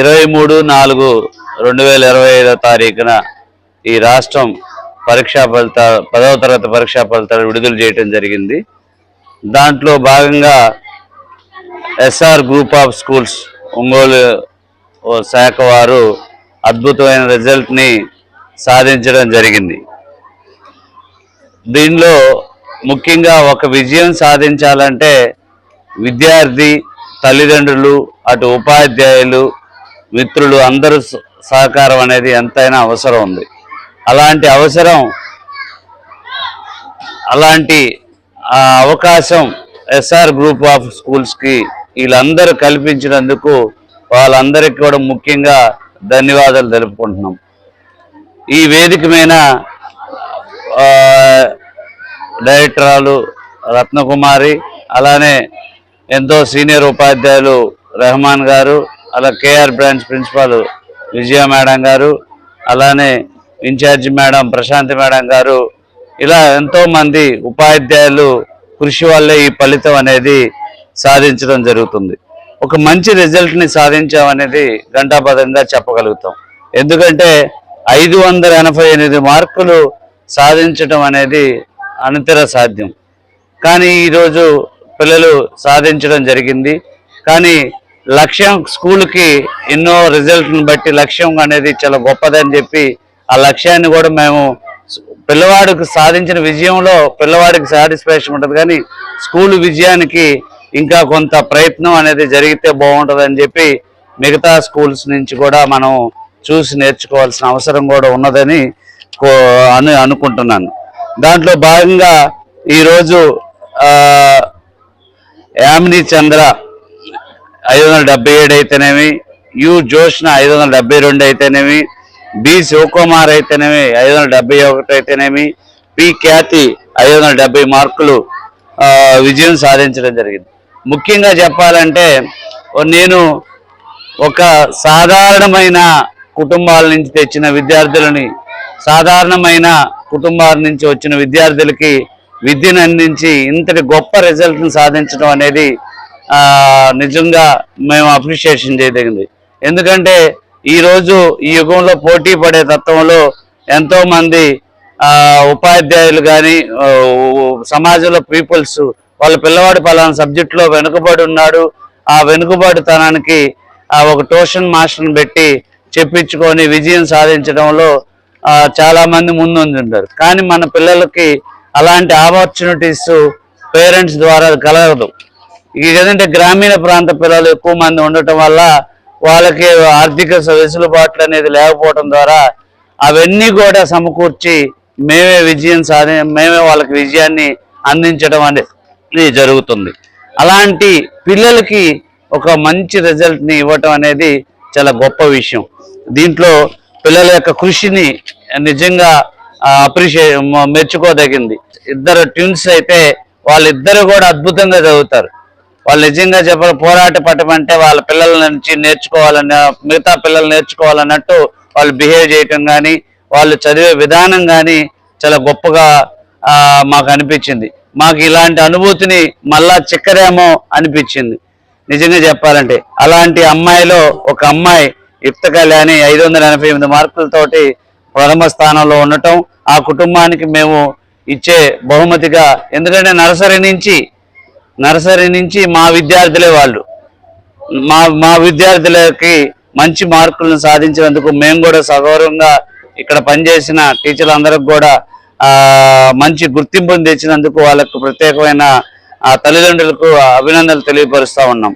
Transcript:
ఇరవై మూడు నాలుగు రెండు వేల ఇరవై ఐదో తారీఖున ఈ రాష్ట్రం పరీక్షా ఫలితాలు పదవ తరగతి పరీక్షా ఫలితాలు విడుదల చేయడం జరిగింది. దాంట్లో భాగంగా SR group of schools Ongole శాఖ వారు అద్భుతమైన రిజల్ట్ని సాధించడం జరిగింది. దీనిలో ముఖ్యంగా ఒక విజయం సాధించాలంటే విద్యార్థి తల్లిదండ్రులు అటు ఉపాధ్యాయులు మిత్రులు అందరూ స- సహకారం అనేది ఎంతైనా అవసరం ఉంది. అలాంటి అవసరం అలాంటి ఆ, అవకాశం ఎస్ఆర్ గ్రూప్ ఆఫ్ స్కూల్స్కి వీళ్ళందరూ కల్పించినందుకు వాళ్ళందరికీ కూడా ముఖ్యంగా ధన్యవాదాలు తెలుపుకుంటున్నాం. ఈ వేదిక మీద డైరెక్టరాలు రత్నకుమారి అలానే ఎంతో సీనియర్ ఉపాధ్యాయులు రెహమాన్ గారు అలా KR branch principal Vijaya madam గారు అలానే ఇన్ఛార్జి మేడం ప్రశాంతి మేడం గారు ఇలా ఎంతో మంది ఉపాధ్యాయులు కృషి వల్లే ఈ ఫలితం అనేది సాధించడం జరుగుతుంది. ఒక మంచి రిజల్ట్ని సాధించామనేది ఘంటాపదంగా చెప్పగలుగుతాం. ఎందుకంటే ఐదు వందల ఎనభై ఎనిమిది మార్కులు సాధించడం అనేది అనితర సాధ్యం. కానీ ఈరోజు పిల్లలు సాధించడం జరిగింది. కానీ లక్ష్యం స్కూల్కి ఎన్నో రిజల్ట్ని బట్టి లక్ష్యం అనేది చాలా గొప్పదని చెప్పి ఆ లక్ష్యాన్ని కూడా మేము పిల్లవాడికి సాధించిన విజయంలో పిల్లవాడికి సాటిస్ఫాక్షన్ ఉంటుంది కానీ స్కూల్ విజయానికి ఇంకా కొంత ప్రయత్నం అనేది జరిగితే బాగుంటుందని చెప్పి మిగతా స్కూల్స్ నుంచి కూడా మనం చూసి నేర్చుకోవాల్సిన అవసరం కూడా ఉన్నదని కో- అని అనుకుంటున్నాను. దాంట్లో భాగంగా ఈరోజు యామిని చంద్ర ఐదు వందల డెబ్బై ఏడు అయితేనేమి యు జోష్న ఐదు వందల డెబ్బై రెండు అయితేనేమి బి శివకుమార్ అయితేనేమి ఐదు వందల డెబ్బై ఒకటి అయితేనేమి పి ఖ్యాతి ఐదు వందల డెబ్బై మార్కులు విజయం సాధించడం జరిగింది. ముఖ్యంగా చెప్పాలంటే నేను ఒక సాధారణమైన కుటుంబాల నుంచి తెచ్చిన విద్యార్థులని సాధారణమైన కుటుంబాల నుంచి వచ్చిన విద్యార్థులకి విద్యను అందించి ఇంతటి గొప్ప రిజల్ట్ని సాధించడం అనేది నిజంగా మేము అప్రిషియేషన్ చేయదగింది. ఎందుకంటే ఈరోజు ఈ యుగంలో పోటీ పడే తత్వంలో ఎంతోమంది ఉపాధ్యాయులు కానీ సమాజంలో పీపుల్స్ వాళ్ళ పిల్లవాడు పలానా సబ్జెక్టులో వెనుకబడి ఉన్నాడు. ఆ వెనుకబడితనానికి ఒక ట్యూషన్ మాస్టర్ని పెట్టి చెప్పించుకొని విజయం సాధించడంలో చాలామంది చాలా ముందుంది ఉంటారు కానీ మన పిల్లలకి అలాంటి ఆపర్చునిటీస్ పేరెంట్స్ ద్వారా కలగదు. ఇది ఏదంటే గ్రామీణ ప్రాంత పిల్లలు ఎక్కువ మంది ఉండటం వల్ల వాళ్ళకి ఆర్థిక వెసులుబాట్లు అనేది లేకపోవడం ద్వారా అవన్నీ కూడా సమకూర్చి మేమే విజయం సాధి మేమే వాళ్ళకి విజయాన్ని అందించడం అనేది జరుగుతుంది. అలాంటి పిల్లలకి ఒక మంచి రిజల్ట్ని ఇవ్వటం అనేది చాలా గొప్ప విషయం. దీంట్లో పిల్లల యొక్క కృషిని నిజంగా అప్రిషియే మెచ్చుకోదగింది. ఇద్దరు ట్యూన్స్ అయితే వాళ్ళిద్దరు కూడా అద్భుతంగా చదువుతారు. వాళ్ళు నిజంగా చెప్పాలి పోరాట పట్టం అంటే వాళ్ళ పిల్లల నుంచి నేర్చుకోవాలన్న మిగతా పిల్లలు నేర్చుకోవాలన్నట్టు వాళ్ళు బిహేవ్ చేయటం కానీ వాళ్ళు చదివే విధానం కానీ చాలా గొప్పగా మాకు అనిపించింది. మాకు ఇలాంటి అనుభూతిని మళ్ళా చిక్కరేమో అనిపించింది. నిజంగా చెప్పాలంటే అలాంటి అమ్మాయిలో ఒక అమ్మాయి యుక్త అని ఐదు వందల ఎనభై ఎనిమిది మార్కులతోటి ప్రథమ స్థానంలో ఉండటం ఆ కుటుంబానికి మేము ఇచ్చే బహుమతిగా ఎందుకంటే నర్సరీ నుంచి నర్సరీ నుంచి మా విద్యార్థులే వాళ్ళు. మా మా విద్యార్థులకి మంచి మార్కులను సాధించినందుకు మేము కూడా సగౌరవంగా ఇక్కడ పనిచేసిన టీచర్లందరికి కూడా మంచి గుర్తింపును తెచ్చినందుకు వాళ్ళకు ప్రత్యేకమైన తల్లిదండ్రులకు అభినందనలు తెలియపరుస్తూ ఉన్నాం.